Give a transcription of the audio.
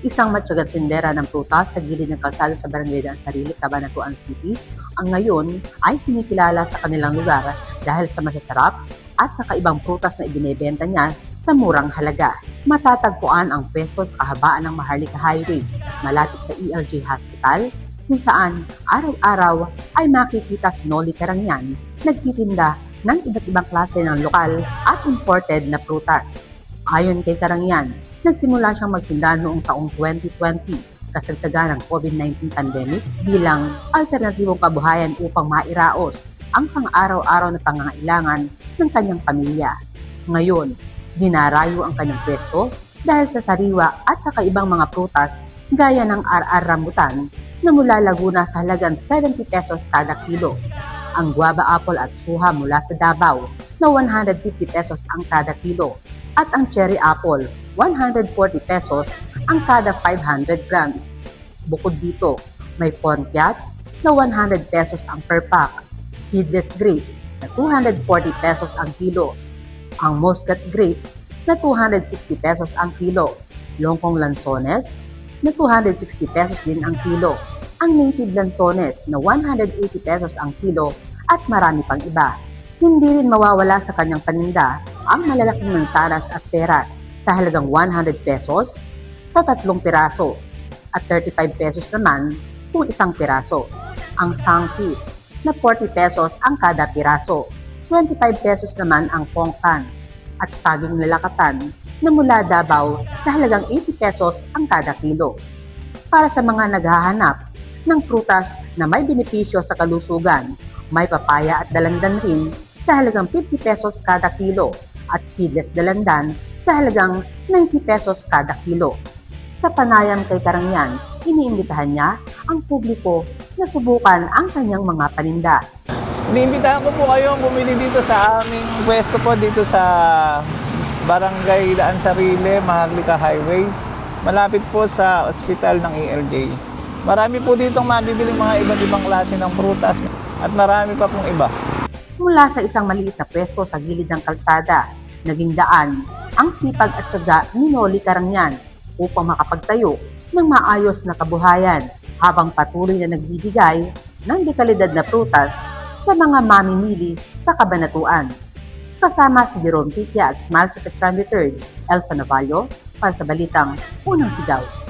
Isang matyagang tindera ng prutas sa gilid ng kalsada sa Barangay Daan Sarili, Cabanatuan City, ang ngayon ay kinikilala sa kanilang lugar dahil sa masasarap at kakaibang prutas na ibinebenta niya sa murang halaga. Matatagpuan ang pwesto sa kahabaan ng Maharlika Highway, malapit sa ELJ Hospital, kung saan araw-araw ay makikita si Noli Karangyan nagtitinda ng iba't ibang klase ng lokal at imported na prutas. Ayon kay Karangyan, nagsimula siyang magtinda noong taong 2020 kasagsaga ng COVID-19 pandemic bilang alternatibong kabuhayan upang mairaos ang pang-araw-araw na pangangailangan ng kanyang pamilya. Ngayon, dinarayo ang kanyang pwesto dahil sa sariwa at kakaibang mga prutas gaya ng RR rambutan na mula Laguna sa halagang 70 pesos kada kilo. Ang guava apple at suha mula sa Davao na 150 pesos ang kada kilo at ang cherry apple 140 pesos ang kada 500 grams. Bukod dito, may pontiat na 100 pesos ang per pack, seedless grapes na 240 pesos ang kilo, ang muscat grapes na 260 pesos ang kilo, longkong lansones na 260 pesos din ang kilo, ang native lansones na 180 pesos ang kilo at marami pang iba. Hindi rin mawawala sa kanyang paninda ang malalaking mansanas at peras sa halagang 100 pesos sa tatlong piraso at 35 pesos naman kung isang piraso. Ang sangkis na 40 pesos ang kada piraso, 25 pesos naman ang pongkan at saging lalakatan na mula Davao sa halagang 80 pesos ang kada kilo. Para sa mga naghahanap ng prutas na may benepisyo sa kalusugan, may papaya at dalandan rin sa halagang 50 pesos kada kilo at seedless dalandan sa halagang 90 pesos kada kilo. Sa panayam kay Karangyan, iniimbitahan niya ang publiko na subukan ang kanyang mga paninda. Iniimbitahan ko po kayong bumili dito sa aming pwesto po dito sa Barangay Daan Sarile, Maharlika Highway. Malapit po sa ospital ng ELJ. Marami po ditong mabibiling mga iba't ibang klase ng prutas at marami pa pong iba. Mula sa isang maliit na pwesto sa gilid ng kalsada, naging daan ang sipag at tiyaga ni Noli Karangyan upang makapagtayo ng maayos na kabuhayan habang patuloy na nagbibigay ng dekalidad na prutas sa mga mamimili sa kabanatuan. Kasama si Jerome Pitia at Smile Secretary III, Elsa Navallo, para sa Balitang Unang Sigaw.